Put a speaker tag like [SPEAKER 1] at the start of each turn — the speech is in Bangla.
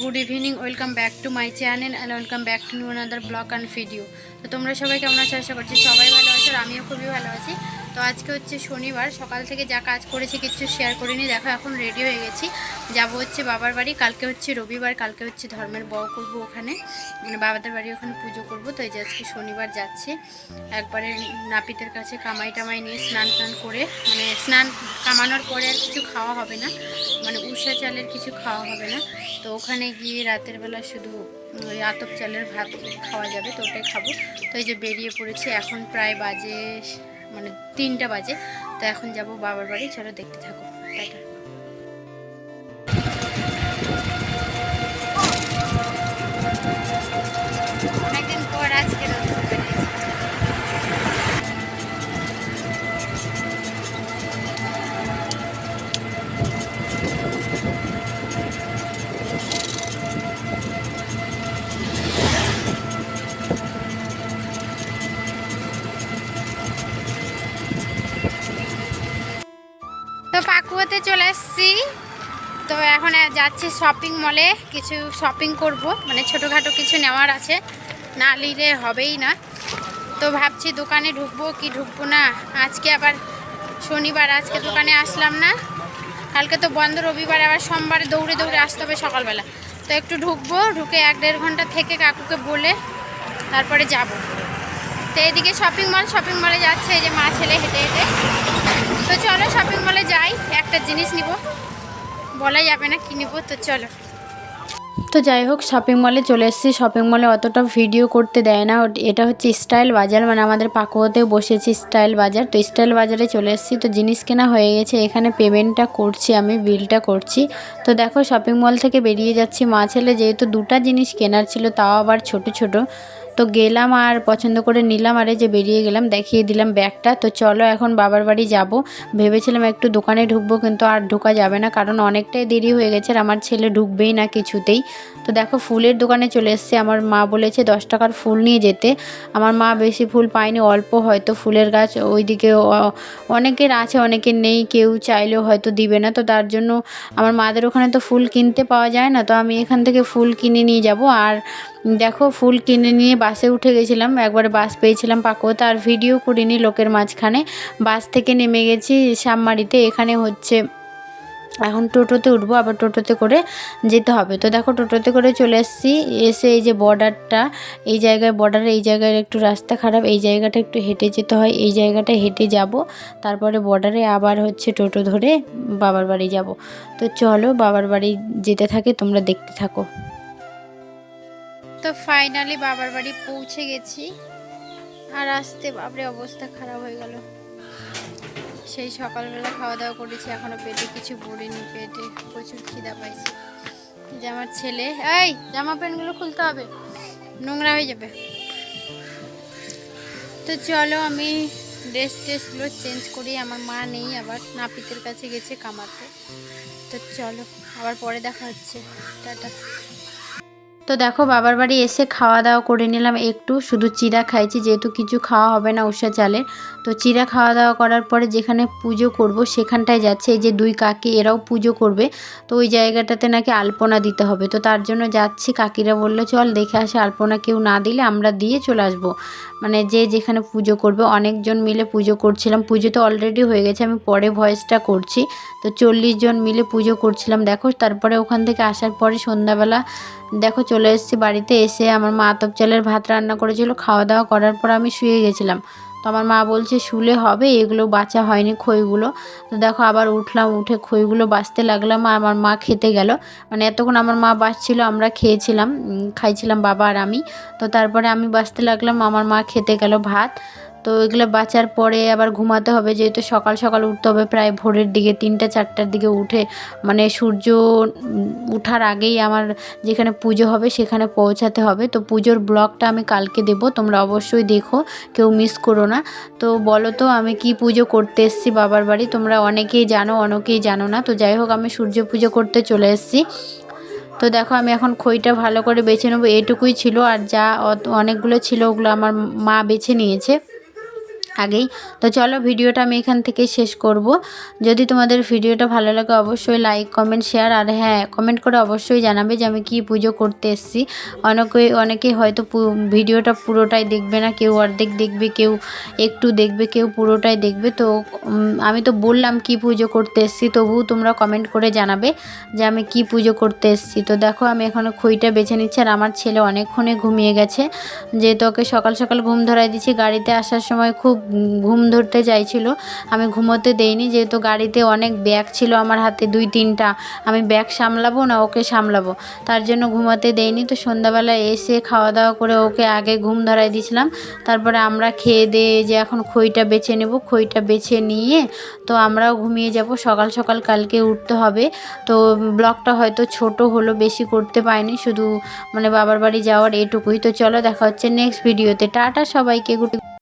[SPEAKER 1] Good evening welcome back to my channel and welcome back to new another blog and video তো তোমরা সবাই কেমন আছো? আশা করছি সবাই ভালো আছো আর আমিও খুবই ভালো আছি। তো আজকে হচ্ছে শনিবার, সকাল থেকে যা কাজ করেছি কিছু শেয়ার করিনি। দেখো, এখন রেডি হয়ে গেছি। যাব হচ্ছে বাবার বাড়ি, কালকে হচ্ছে রবিবার, কালকে হচ্ছে ধর্মের বউ করব ওখানে। মানে বাবাদের বাড়ি ওখানে পুজো করব, তো এই যে আজকে শনিবার যাচ্ছে। একবারে নাপিতের কাছে কামাই টামাই নিয়ে স্নান টান করে মানে স্নান কামানোর পরে আর কিছু খাওয়া হবে না। মানে উষা চালের কিছু খাওয়া হবে না। তো ওখানে গিয়ে রাতের বেলা শুধু ওই আতপ চালের ভাত খাওয়া যাবে, তো ওটাই খাব। তো এই যে বেরিয়ে পড়েছি, এখন প্রায় বাজে মানে তিনটা বাজে। তো এখন যাব বাবার বাড়ি চলো দেখতে থাকো। টাটা। তো পাকুয়াতে চলে এসেছি। তো এখন যাচ্ছি শপিং মলে কিছু শপিং করব। মানে ছোটোখাটো কিছু নেওয়ার আছে। না নিলে হবেই না। তো ভাবছি দোকানে ঢুকবো কি ঢুকবো না। আজকে আবার শনিবার, আজকে দোকানে আসলাম না। কালকে তো বন্ধ, রবিবার, আবার সোমবারে দৌড়ে দৌড়ে আসতে হবে সকালবেলা। তো একটু ঢুকবো, ঢুকে এক দেড় ঘণ্টা থেকে কাকুকে বলে তারপরে যাব। তো এদিকে শপিং মল শপিং মলে যাচ্ছে, এই যে মা ছেলে হেঁটে হেঁটে। তো চলো শপিং মলে যাই, একটা জিনিস নিব। বলা যাবে না কি নিব, তো চলো। তো যাই হোক শপিং মলে চলে এসেছি। শপিং মলে অতটা ভিডিও করতে দেয় না। এটা হচ্ছে স্টাইল বাজার মানে আমাদের পাকুয়াতেও বসেছি স্টাইল বাজার। তো স্টাইল বাজারে চলে এসেছি। তো জিনিস কেনা হয়ে গেছে। এখানে পেমেন্টটা করছি আমি বিলটা করছি। তো দেখো শপিং মল থেকে বেরিয়ে যাচ্ছি। মা ছেলে যেহেতু দুটা জিনিস কেনার ছিল, তাও আবার ছোট ছোট। তো গেলাম আর পছন্দ করে নিলাম, আরে যে বেরিয়ে গেলাম, দেখিয়ে দিলাম ব্যাগটা। তো চলো এখন বাবার বাড়ি যাব। ভেবেছিলাম একটু দোকানে ঢুকবো, কিন্তু আর ঢোকা যাবে না, কারণ অনেকটাই দেরি হয়ে গেছে আর আমার ছেলে ঢুকবেই না কিছুতেই। তো দেখো, ফুলের দোকানে চলে এসছে। আমার মা বলেছে দশ টাকার ফুল নিয়ে যেতে। আমার মা বেশি ফুল পায়নি, অল্প হয়তো ফুলের গাছ ওইদিকে অনেকের আছে, অনেকের নেই, কেউ চাইলেও হয়তো দিবে না। তো তার জন্য আমার মাদের ওখানে তো ফুল কিনতে পাওয়া যায় না, তো আমি এখান থেকে ফুল কিনে নিয়ে যাব। আর দেখো, ফুল কিনে নিয়ে বাসে উঠে গেছিলাম, একবারে বাস পেয়েছিলাম পাকুয়াতে আর ভিডিও করিনি লোকের মাঝখানে। বাস থেকে নেমে গেছি শ্যামমারিতে এখানে হচ্ছে এখন টোটোতে উঠবো, আবার টোটোতে করে যেতে হবে। তো দেখো, টোটোতে করে চলে এসেছি, এসে এই যে বর্ডারটা এই জায়গায় বর্ডারে এই জায়গায় একটু রাস্তা খারাপ, এই জায়গাটা একটু হেঁটে যেতে হয়, এই জায়গাটা হেঁটে যাব, তারপরে বর্ডারে আবার হচ্ছে টোটো ধরে বাবার বাড়ি যাব। তো চলো, বাবার বাড়ি যেতে থাকে, তোমরা দেখতে থাকো। তো ফাইনালি বাবার বাড়ি পৌঁছে গেছি। আর আসতে বাবরে অবস্থা খারাপ হয়ে গেল। সেই সকালবেলা খাওয়া দাওয়া করেছি, এখনও পেটে কিছু পড়েনি পেটে প্রচুর খিদা পাইছি। যে আমার ছেলে, এই জামা প্যান্টগুলো খুলতে হবে, নোংরা হয়ে যাবে। তো চলো আমি ড্রেস ট্রেসগুলো চেঞ্জ করি, আমার মা নেই আবার, নাপিতের কাছে গেছে কামাতে। তো চলো, আবার পরে দেখা হচ্ছে। টাটা। তো দেখো, বাবার বাড়ি এসে খাওয়া দাওয়া করে নিলাম। একটু শুধু চিরা খাইছি, যেহেতু কিছু খাওয়া হবে না উষা চালে তো চিরা খাওয়া দাওয়া করার পরে যেখানে পুজো করব, সেখানটায় যাচ্ছে এই যে দুই কাকি, এরাও পুজো করবে। তো ওই জায়গাটাতে নাকি আলপনা দিতে হবে। তো তার জন্য যাচ্ছি, কাকিরা বলল, চল দেখে আসে, আলপনা কেউ না দিলে আমরা দিয়ে চলে আসব। মানে যে যেখানে পুজো করবে, অনেকজন মিলে পুজো করছিলাম। পুজো তো অলরেডি হয়ে গেছে, আমি পরে ভয়েসটা করছি। তো চল্লিশ জন মিলে পুজো করছিলাম। দেখো, তারপরে ওখান থেকে আসার পরে সন্ধ্যাবেলা দেখো চলে এসেছি বাড়িতে, এসে আমার মা আতপ চালের ভাত রান্না করেছিল, খাওয়া দাওয়া করার পর আমি শুয়ে গেছিলাম। তো আমার মা বলছে, শুলে হবে, এগুলো বাঁচা হয়নি খইগুলো। তো দেখো আবার উঠলাম, উঠে খইগুলো বাঁচতে লাগলাম আমার মা খেতে গেল। মানে এতক্ষণ আমার মা বাঁচছিল আমরা খেয়েছিলাম খাইছিলাম বাবা আর আমি। তো তারপরে আমি বাঁচতে লাগলাম, আমার মা খেতে গেল ভাত। তো এগুলো বাঁচার পরে আবার ঘুমাতে হবে, যেহেতু সকাল সকাল উঠতে হবে প্রায় ভোরের দিকে, তিনটা চারটার দিকে উঠে। মানে সূর্য উঠার আগেই আমার যেখানে পুজো হবে সেখানে পৌঁছাতে হবে। তো পুজোর ব্লগটা আমি কালকে দেবো, তোমরা অবশ্যই দেখো, কেউ মিস করো না। তো বলো তো, আমি কি পুজো করতে এসেছি বাবার বাড়ি? তোমরা অনেকেই জানো অনেকেই জানো না। তো যাই হোক, আমি সূর্য পুজো করতে চলে এসেছি। তো দেখো, আমি এখন খইটা ভালো করে বেছে নেব, এটুকুই ছিল। আর যা অনেকগুলো ছিল, ওগুলো আমার মা বেছে নিয়েছে।
[SPEAKER 2] আগেই। তো চলো ভিডিওটা আমি এখান থেকে শেষ করব। যদি তোমাদের ভিডিওটা ভালো লাগে অবশ্যই লাইক কমেন্ট শেয়ার আর হ্যাঁ কমেন্ট করে অবশ্যই জানাবে যে আমি কি পুজো করতে এসেছি। অনেকে অনেকে হয়তো ভিডিওটা পুরোটাই দেখবে না, কেউ অর্ধেক দেখবে, কেউ একটু দেখবে, কেউ পুরোটাই দেখবে। তো আমি তো বললাম কি পুজো করতে এসেছি, তবুও তোমরা কমেন্ট করে জানাবে যে আমি কি পুজো করতে এসেছি। তো দেখো, আমি এখনও খইটা বেছে নিচ্ছি, আর আমার ছেলে অনেকক্ষণে ঘুমিয়ে গেছে। যেহেতু ওকে সকাল সকাল ঘুম ধরাই দিচ্ছি, গাড়িতে আসার সময় খুব ঘুম ধরতে চাইছিল। আমি ঘুমোতে দেইনি, যেহেতু গাড়িতে অনেক ব্যাগ ছিল আমার হাতে, দুই, তিনটা। আমি ব্যাগ সামলাবো না, ওকে সামলাবো। তার জন্য ঘুমাতে দেইনি, তো সন্ধ্যাবেলা এসে খাওয়া দাওয়া করে ওকে আগে ঘুম ধরাই দিয়েছিলাম। তারপরে আমরা খেয়ে দিয়ে যে এখন খইটা বেছে নেব, খইটা বেছে নিয়ে তো আমরাও ঘুমিয়ে যাব। সকাল সকাল কালকে উঠতে হবে। তো ব্লগটা হয়তো ছোট হলো, বেশি করতে পারিনি, শুধু মানে বাবার বাড়ি যাওয়ার এটুকুই। তো চলো, দেখা হচ্ছে নেক্সট ভিডিওতে। টাটা সবাইকে, গুড